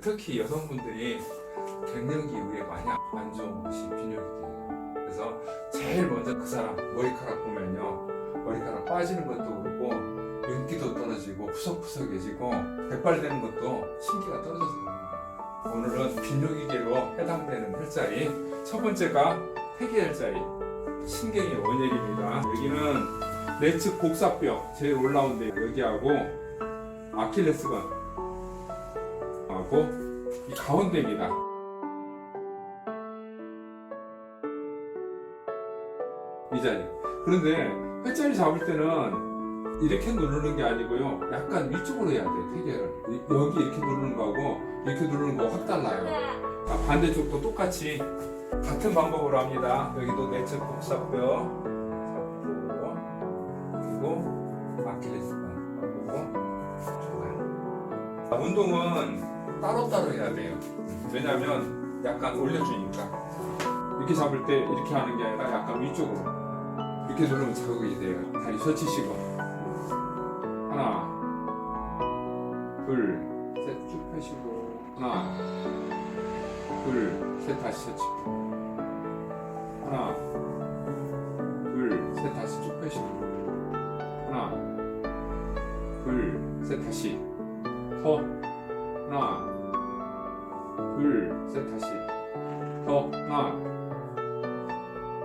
특히 여성분들이 갱년기 이후에 많이 안 좋은 것이 빈혈이에요. 그래서 제일 먼저 그 사람 머리카락 보면요. 머리카락 빠지는 것도 그렇고 윤기도 떨어지고 푸석푸석해지고 백발되는 것도 신기가 떨어져서. 오늘은 빈뇨기계로 해당되는 혈자리 첫 번째가 폐기 혈자리 신경의 원혈입니다. 여기는 내측 복사뼈 제일 올라온 데 여기하고 아킬레스건 하고 이 가운데입니다. 이 자리. 그런데 횟자리 잡을 때는 이렇게 누르는 게 아니고요. 약간 위쪽으로 해야 돼요. 태계를. 이- 여기 이렇게 누르는 거하고 이렇게 누르는 거 확 달라요. 자, 반대쪽도 똑같이 같은 방법으로 합니다. 여기도 내측 복사뼈 잡고 그리고 아킬레스건 하고 좋아요. 자, 운동은 따로따로 해야 돼요. 왜냐하면 약간 올려주니까. 이렇게 잡을 때 이렇게 하는 게 아니라 약간 위쪽으로. 이렇게 누르면 자극이 돼요. 다리 젖히시고. 하나, 둘, 셋 쭉 펴시고. 하나, 둘, 셋 다시 젖히고. 하나, 둘, 셋 다시 쭉 펴시고. 하나, 둘, 셋 다시. 더. 하나, 둘, 셋 다시. 더. 하나,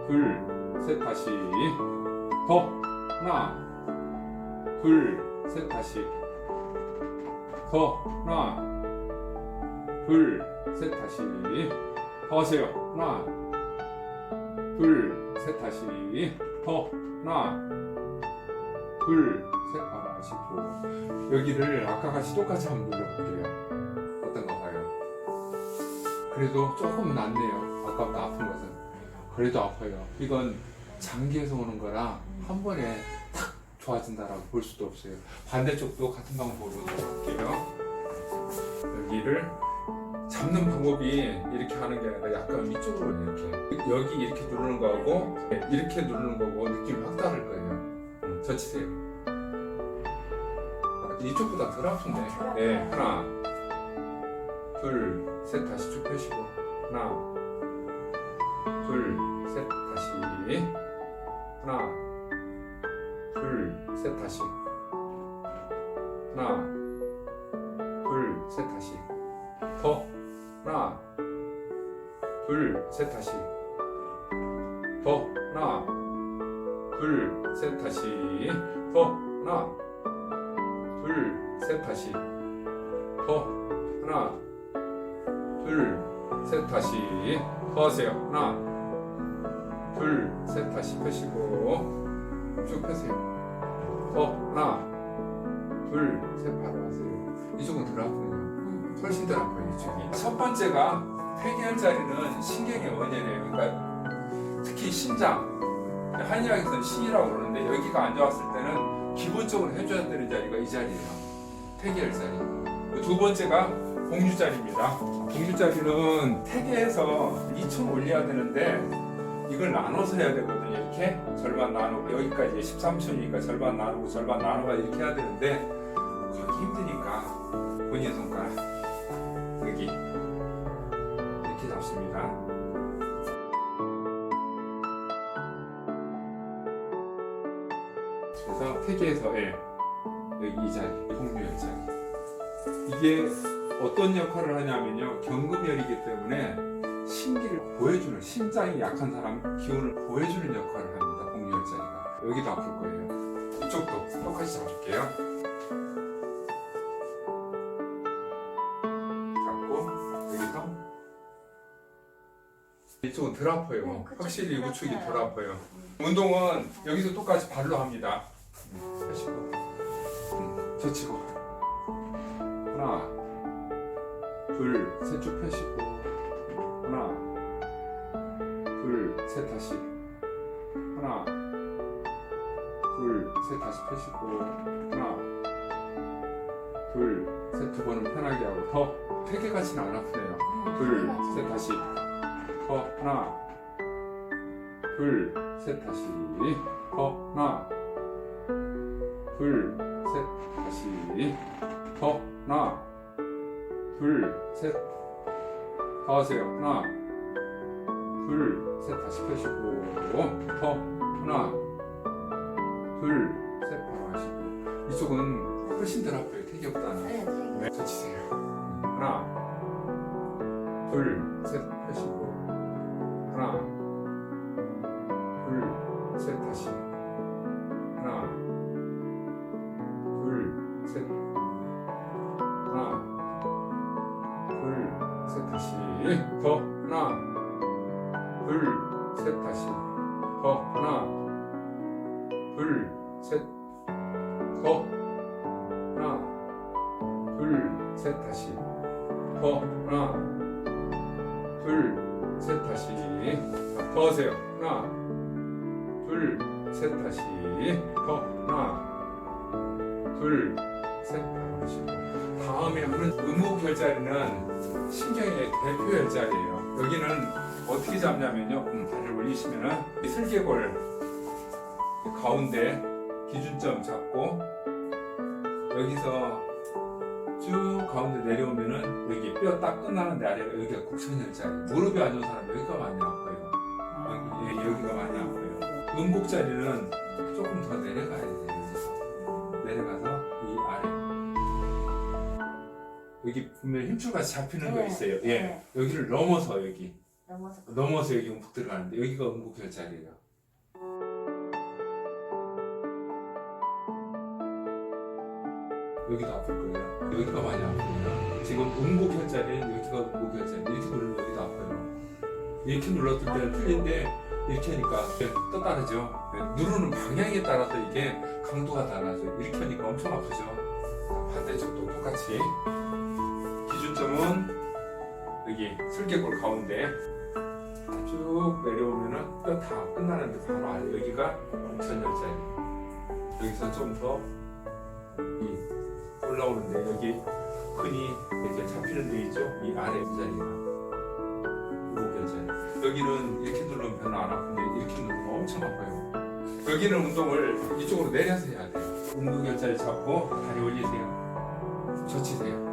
둘, 셋 다시. 더. 하나, 둘, 셋 다시. 더. 하나, 둘, 셋 다시. 더 하세요. 하나, 둘, 셋 다시. 더. 하나, 둘, 셋 아, 하시고. 여기를 아까 같이 똑같이 한번 눌러볼게요. 그래도 조금 낫네요. 아까보다 아픈 것은. 그래도 아파요. 이건 장기에서 오는 거라 한 번에 탁 좋아진다라고 볼 수도 없어요. 반대쪽도 같은 방법으로 해볼게요. 여기를 잡는 방법이 이렇게 하는 게 아니라 약간 위쪽으로 이렇게 여기 이렇게 누르는 거하고 이렇게 누르는 거고 느낌이 확 다를 거예요. 음, 젖히세요. 아, 이쪽보다 덜 아픈데. 네, 하나, 둘, 셋 다시 쭉 펴시고. 하나, 둘, 셋 다시. 하나, 둘, 셋 다시. 하나, 둘, 셋 다시. 더. 하나, 둘, 셋 다시. 더. 하나, 둘, 셋 다시. 더. 하나, 둘, 셋 다시. 더. 하나, 둘, 셋 다시 더 하세요. 하나, 둘, 셋 다시 펴시고 쭉 펴세요. 더 하나, 둘, 셋 바로 하세요. 이쪽은 덜 아프네요. 훨씬 덜 아파요 이쪽이. 첫 번째가 폐기할 자리는 신경의 원인이에요. 그러니까 특히 심장. 한의학에서는 신이라고 그러는데 여기가 안 좋았을 때는 기본적으로 해줘야 되는 자리가 이 자리예요. 폐기할 자리. 두 번째가 공유 자리입니다. 공유 자리는 태계에서 2천 올려야 되는데 이걸 나눠서 해야 되거든요. 이렇게 절반 나누고 여기까지 13촌이니까 절반 나누고 절반 나누고 이렇게 해야 되는데 가기 힘드니까 본인 손가락 여기 이렇게 잡습니다. 그래서 태계에서 예, 여기 이 자리 공유열 자리 이게 어떤 역할을 하냐면요. 경금열이기 때문에 신기를 보여주는 심장이 약한 사람 기운을 보여주는 역할을 합니다. 공유열 자리가. 여기도 아플 거예요. 이쪽도 똑같이 잡을게요. 잡고 여기서 이쪽은 덜 아파요. 네, 확실히 덜 우측이. 덜 아파요. 운동은 여기서 똑같이 발로 합니다. 펴시고. 음, 젖히고 하나 둘 셋 쭉 펴시고. 하나 둘 셋 다시. 하나 둘 셋 다시 펴시고. 하나 둘 셋 두 번은 편하게 하고. 더 폐개같이는 안 아프네요. 둘 셋 다시. 더 하나 둘 셋 다시. 더 하나 둘, 셋, 다시. 더 하나 둘, 셋. 더 하세요. 하나, 둘, 셋. 다시 펴시고. 더. 하나, 둘, 셋. 바로 하시고. 이쪽은 훨씬 덜 아파요. 되게 없다는. 네, 네. 네, 젖히세요. 하나, 둘, 셋. 펴시고. 하나, 둘, 셋. 다시. 더. 하나, 둘, 셋. 다시. 더. 하나, 둘, 셋. 더. 하나, 둘, 셋. 다시. 더. 하나, 둘, 셋. 다시. 더 하세요. 하나, 둘, 셋. 다시. 더. 하나, 둘, 셋. 하시고. 다음에 하는 의무 결자리는 신경의 대표 결자리예요. 여기는 어떻게 잡냐면요. 음, 다리를 올리시면은 이 슬개골 가운데 기준점 잡고 여기서 쭉 가운데 내려오면은 여기 뼈 딱 끝나는데 아래가 여기가 곡선혈자리. 무릎이 안 좋은 사람 여기가 많이 아파요. 여기, 예, 여기가 많이 아파요. 음복자리는 조금 더 내려가야 돼요. 내려가서 여기 보면 힘줄같이 잡히는 거 네, 있어요 예 네. 여기를 넘어서 여기 넘어서. 넘어서 여기 음복 들어가는데 여기가 음복혈자리예요 여기도 아플 거예요. 여기가 많이 아프고요. 지금 음곡 혈자리는 여기가 음곡 혈자리. 이렇게 누르면 여기도 아파요. 이렇게 눌렀을 때는 틀린데 이렇게 하니까 떠다르죠. 네, 누르는 방향에 따라서 이게 강도가 달라져요. 이렇게 하니까 엄청 아프죠. 반대쪽도 똑같이 기준점은 여기 슬개골 가운데 쭉 내려오면은 뼈 다 끝나는데 바로 아래 여기가 곡천혈자리. 여기서 좀더 이 올라오는데 여기 근이 이렇게 잡히는 데 있죠? 이 아래 자리가. 목열 자리 여기는 이렇게 누르면 별로 안 아픈데 이렇게 누르면 엄청 아파요. 여기는 운동을 이쪽으로 내려서 해야 돼요. 음무결 자리 잡고 다리 올리세요. 젖히세요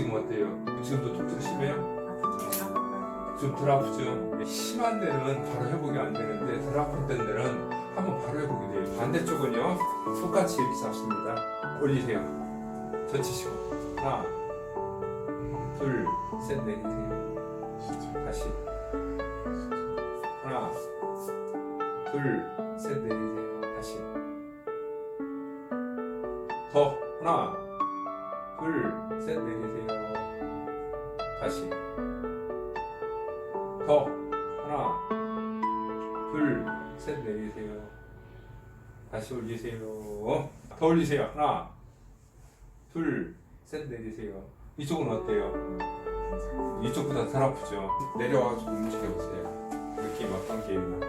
지금 어때요? 지금도 톡톡 심해요? 좀 덜 아프죠? 심한 데는 바로 회복이 안 되는데 덜 아픈 데는 한번 바로 회복이 돼요. 반대쪽은요, 똑같이 이렇게 잡습니다. 올리세요. 젖히시고. 하나, 둘, 셋, 내리세요. 다시. 하나, 둘, 셋, 내리세요. 다시. 더. 하나, 둘, 셋, 내리세요. 다시. 더 하나 둘 셋 내리세요 다시 올리세요 더 올리세요 하나 둘 셋 내리세요 이쪽은 어때요 이쪽보다 덜 아프죠 내려와서 움직여 보세요 느낌 어떤 게임나